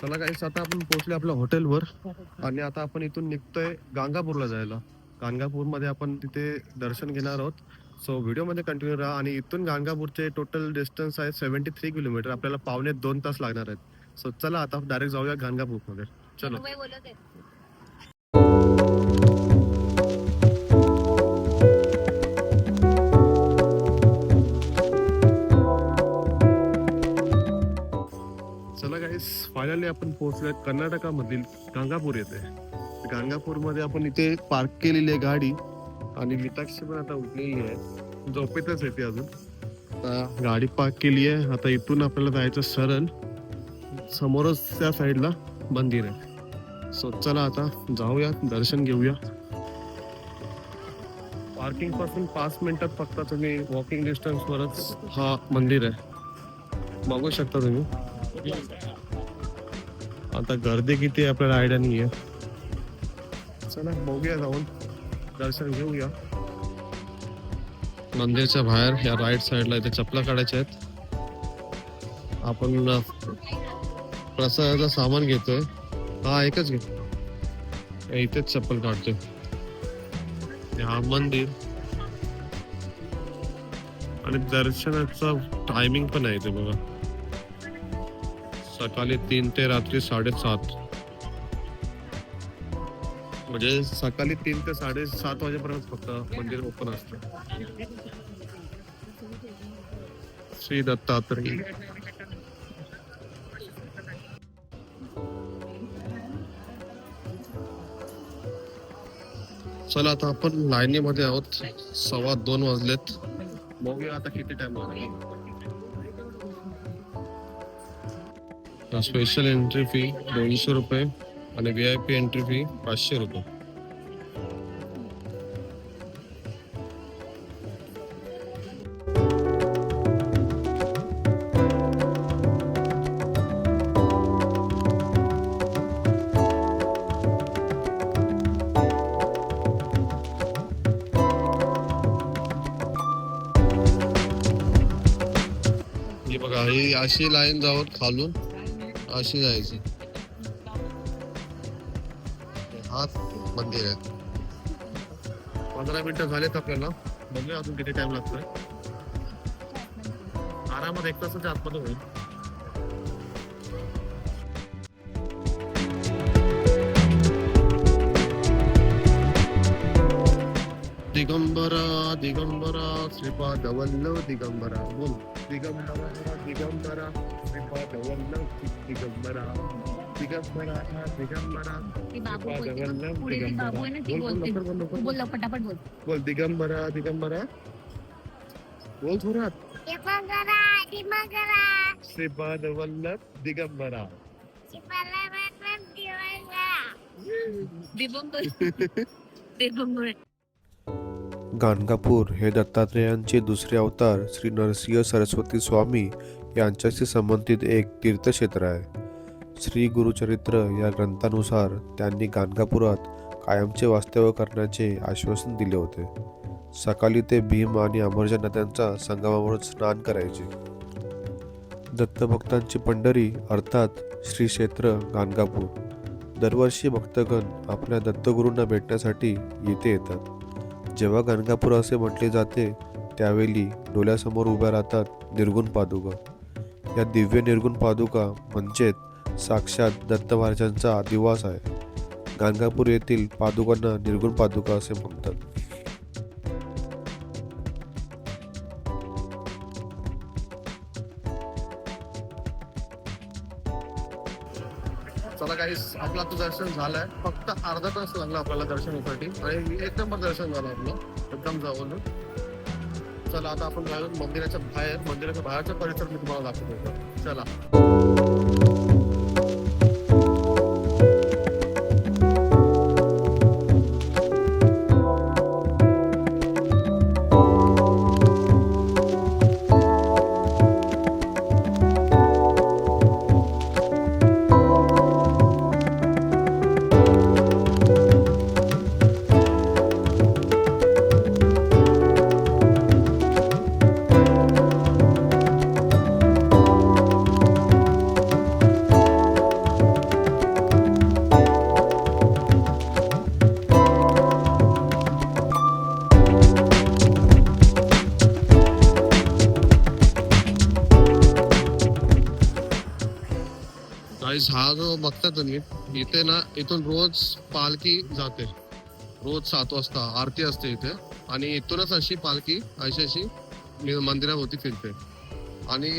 चला काहीच आता आपण पोहोचले आपल्या हॉटेलवर आणि आता आपण इथून निघतोय गांगापूरला जायला. गाणगापूरमध्ये आपण तिथे दर्शन घेणार आहोत. सो व्हिडिओमध्ये कंटिन्यू राहा आणि इथून गाणगापूरचे टोटल डिस्टन्स आहे सेव्हन्टी थ्री किलोमीटर आपल्याला पावणे दोन तास लागणार आहेत. सो चला आता डायरेक्ट जाऊया गाणगापूरमध्ये चलो. आपण पोहोचलोय कर्नाटकामधील गांगापूर येथे. गांगापूरमध्ये आपण इथे पार्क केलेली आहे गाडी आणि मिताक्षी पण आता उठलेली आहे झोपेतच येते अजून. आता गाडी पार्क केली आहे. आता इथून आपल्याला जायचं सरळ समोरच त्या साईडला मंदिर आहे. सो चला आता जाऊया दर्शन घेऊया. पार्किंगपासून पाच मिनिटात फक्त तुम्ही वॉकिंग डिस्टन्स वरच हा मंदिर आहे. बघू शकता तुम्ही. आता गर्दी किती आहे आपल्याला आयडिया नाही आहे चला बघूया जाऊन. दर्शन घेऊया. मंदिरच्या बाहेर या राईट साईडला इथे चपला काढायच्या आहेत. आपण प्रसादाचं सामान घेतोय. हा एकच घे. इथेच चप्पल काढतोय. हे हा मंदिर. आणि दर्शनाचं टायमिंग पण आहे इथे बघा. सकाळी तीन ते रात्री साडेसात. म्हणजे सकाळी तीन ते साडेसात वाजेपर्यंत फक्त मंदिर ओपन असतं. श्री दत्तात्रय चला आता आपण लाईनीमध्ये आहोत. सव्वा दोन वाजलेत. बघूया आता किती टाइम लागेल. स्पेशल एंट्री फी दोनशे रुपये आणि V I P entry fee पाचशे रुपये. बघा ही अशी लाईन जाऊन खालून अशी जायची. हा मंदिर आहे पंधरा मिनिटं झालेत आपल्याला. बघूया अजून किती टाइम लागतोय. आरामात एक तासाच्या आतमध्ये होईल. दिगंबरा दिगंबरा श्रीपाद वल्लभ दिगंबरा. बोल. दिगंबरा दिगंबरा श्रीपाद वल्लभ दिगंबरा. दिगंबरा दिगंबरा आहे ना ती बोल, पटापट बोल बोल दिगंबरा दिगंबरा. बोल जोरात दिगंबरा दिगंबरा. दिगंबरा. गाणगापूर हे दत्तात्रेयांचे दुसरे अवतार श्री नरसिंह सरस्वती स्वामी यांच्याशी संबंधित एक तीर्थक्षेत्र आहे. श्री गुरुचरित्र या ग्रंथानुसार त्यांनी गाणगापुरात कायमचे वास्तव्य करण्याचे आश्वासन दिले होते. सकाळी ते भीम आणि अमरजा नद्यांचा संगमावर स्नान करायचे. दत्तभक्तांची पंढरी अर्थात श्री क्षेत्र गाणगापूर. दरवर्षी भक्तगण आपल्या दत्तगुरूंना भेटण्यासाठी येथे येतात. जेव्हा गणगापूर असे म्हटले जाते त्यावेळी डोळ्यासमोर उभ्या राहतात निर्गुण पादुका. या दिव्य निर्गुण पादुका म्हणजेच साक्षात दत्त महाराजांचा अधिवास आहे. गाणगापूर येथील पादुकांना निर्गुण पादुका असे म्हणतात. चला काही आपला आता दर्शन झालंय. फक्त अर्धा तास लागला आपल्याला दर्शनासाठी. आणि एक नंबर दर्शन झालं आपलं. एकदम जवळ चला आता आपण मंदिराच्या बाहेर मंदिराच्या बाहेरचा परिसर मी तुम्हाला दाखवतो. चला. गाईस हा जो बघता तुम्ही इथे ना इथून रोज पालखी जाते. रोज सात वाजता आरती असते इथे. आणि इथूनच अशी पालखी अशी अशी मंदिराभोवती फिरते. आणि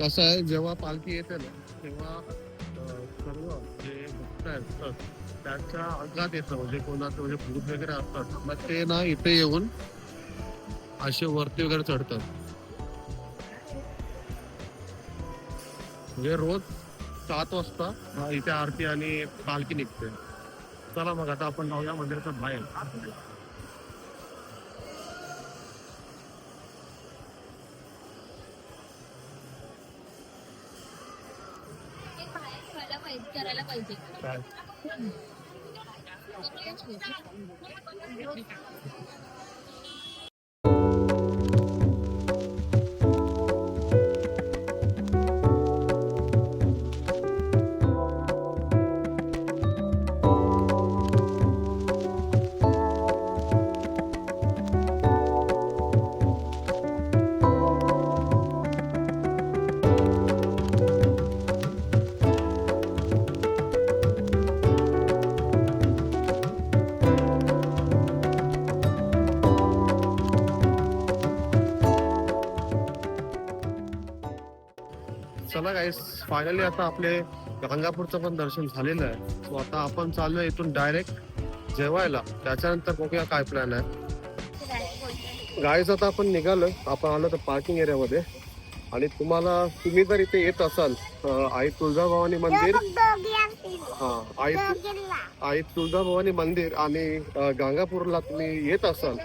कसं आहे जेव्हा पालखी येते ना तेव्हा सर्व जे भक्त असतात त्यांच्या अंगात येतं. म्हणजे कोणाचं म्हणजे भूत वगैरे असतात. मग ते ना इथे येऊन असे वरती वगैरे चढतात. म्हणजे रोज सात वाजता इथे आरती आणि पालखी निघते. चला मग आता आपण जाऊया मंदिराच्या बाहेर. करायला पाहिजे चला गाईस फायनली आता आपले गंगापूरचं पण दर्शन झालेलं आहे. सो आता आपण चाललोय इथून डायरेक्ट जेवायला. त्याच्यानंतर बघूया काय प्लॅन आहे. गाईज आता आपण निघालोय. आपण आलो तर पार्किंग एरियामध्ये आणि तुम्हाला तुम्ही जर इथे येत असाल आई तुळजाभवानी मंदिर. हा आई आई तुळजाभवानी मंदिर आणि गंगापूरला तुम्ही येत असाल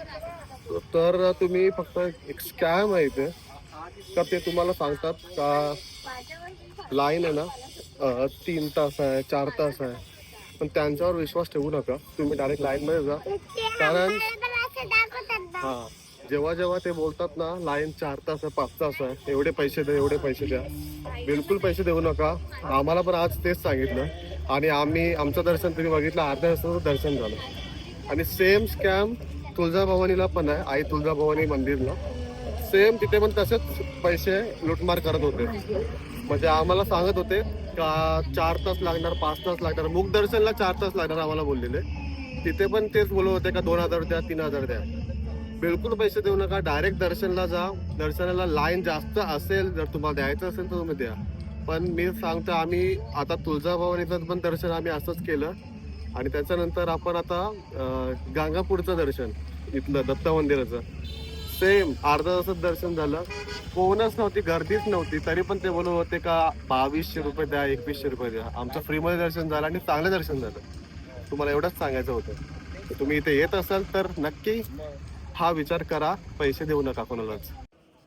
तर तुम्ही फक्त एक स्कॅम आहे इथे. तर ते तुम्हाला सांगतात का लाईन आहे ना तीन तास आहे चार तास आहे. पण त्यांच्यावर विश्वास ठेवू नका. तुम्ही डायरेक्ट लाईन मध्ये जा. कारण हां हा जेव्हा जेव्हा ते बोलतात ना लाईन चार तास आहे पाच तास आहे एवढे पैसे द्या एवढे पैसे द्या. बिलकुल पैसे देऊ नका. आम्हाला पण आज तेच सांगितलं. आणि आम्ही आमचं दर्शन तुम्ही बघितलं अर्ध्या तासाचं दर्शन झालं. आणि सेम स्कॅम तुळजाभवानीला पण आहे. आई तुळजाभवानी मंदिरला. सेम तिथे पण तसेच पैसे लुटमार करत होते. म्हणजे आम्हाला सांगत होते का चार तास लागणार पाच तास लागणार. मुख दर्शनला चार तास लागणार आम्हाला बोललेले. तिथे पण तेच बोलत होते का दोन हजार द्या तीन हजार द्या. बिलकुल पैसे देऊ नका डायरेक्ट दर्शनला जा. दर्शनाला लाईन जास्त असेल जर तुम्हाला द्यायचं असेल तर तुम्ही द्या. पण मी सांगतो आम्ही आता तुळजाभवानीचं पण दर्शन आम्ही असंच केलं. आणि त्याच्यानंतर आपण आता गांगापूरचं दर्शन इथलं दत्त मंदिराचं. सेम अर्धा तासात दर्शन झालं. कोणच नव्हती गर्दीच नव्हती. तरी पण ते बोलत होते का बावीसशे रुपये द्या एकवीसशे रुपये द्या. आमचं फ्रीमध्ये दर्शन झालं आणि चांगलं दर्शन झालं. तुम्हाला एवढंच सांगायचं होतं. तुम्ही इथे येत असाल तर नक्की हा विचार करा. पैसे देऊ नका कोणालाच.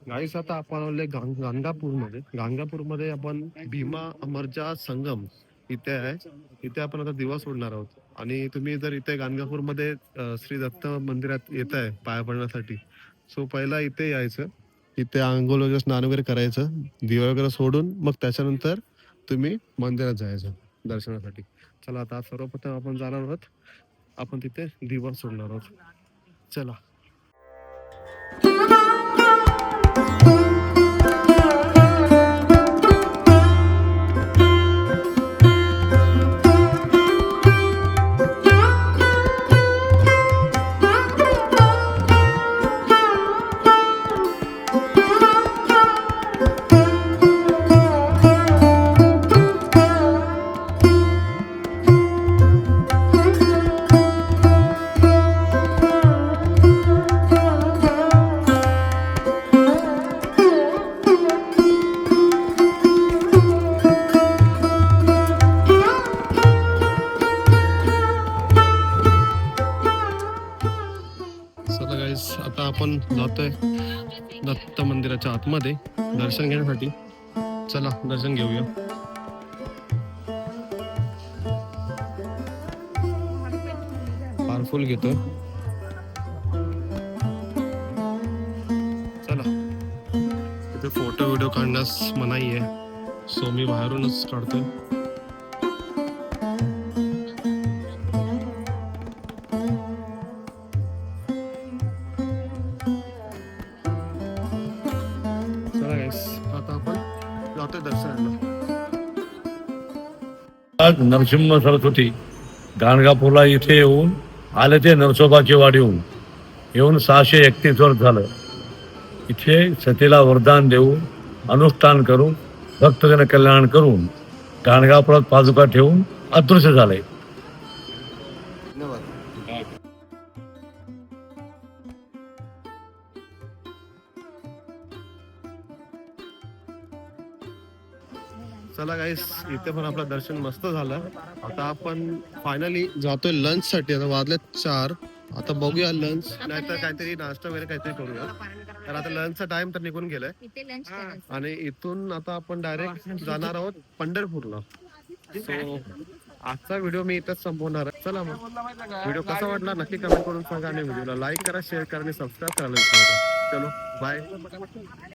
गाईस आता आपण आले गांग गाणगापूरमध्ये गाणगापूरमध्ये आपण भीमा अमरजा संगम इथे आहे. इथे आपण आता दिवा सोडणार आहोत. आणि तुम्ही जर इथे गाणगापूरमध्ये श्री दत्त मंदिरात येत आहे पाया पडण्यासाठी सो पहिला इथे यायचं. इथे आंघोळ वगैरे स्नान वगैरे करायचं. दिवा वगैरे सोडून मग त्याच्यानंतर तुम्ही मंदिरात जायचं दर्शनासाठी. चला आता सर्वप्रथम आपण जाणार आहोत. आपण तिथे दिवा सोडणार आहोत. चला. चला आपण जातोय दत्त मंदिराच्या आतमध्ये दर्शन घेण्यासाठी. चला दर्शन घेऊया. पारफुल घेतोय. चला. तिथे फोटो व्हिडिओ काढण्यास मनाई आहे. सो मी बाहेरूनच काढतोय. चला जातोय दर्शनाला. आज नरसिंह सरस्वती गाणगापूरला इथे येऊन आले ते नरसोबाची वाडी येऊन येऊन सहाशे एकतीस वर्ष झालं. इथे सतीला वरदान देऊन अनुष्ठान करून भक्तजन कल्याण करून गाणगापुरात पादुका ठेवून अदृश्य झाले. गाईस इथे पण आपलं दर्शन मस्त झालं. आता आपण फायनली जातोय लंच साठी. आता वाजले चार. आता बघूया लंच नाहीतर काहीतरी नाश्ता वगैरे काहीतरी करूया. तर आता लंचचा टाइम तर निघून गेलाय. इथे लंच करायचं. आणि इथून आता आपण डायरेक्ट जाणार आहोत पंढरपूरला. सो आजचा व्हिडिओ मी इथंच संपवणार आहे. चला मग. व्हिडिओ कसा वाटला नक्की कमेंट करून सांगा आणि व्हिडिओला लाईक करा शेअर करा आणि सबस्क्राईब करायला विसरू नका. चलो बाय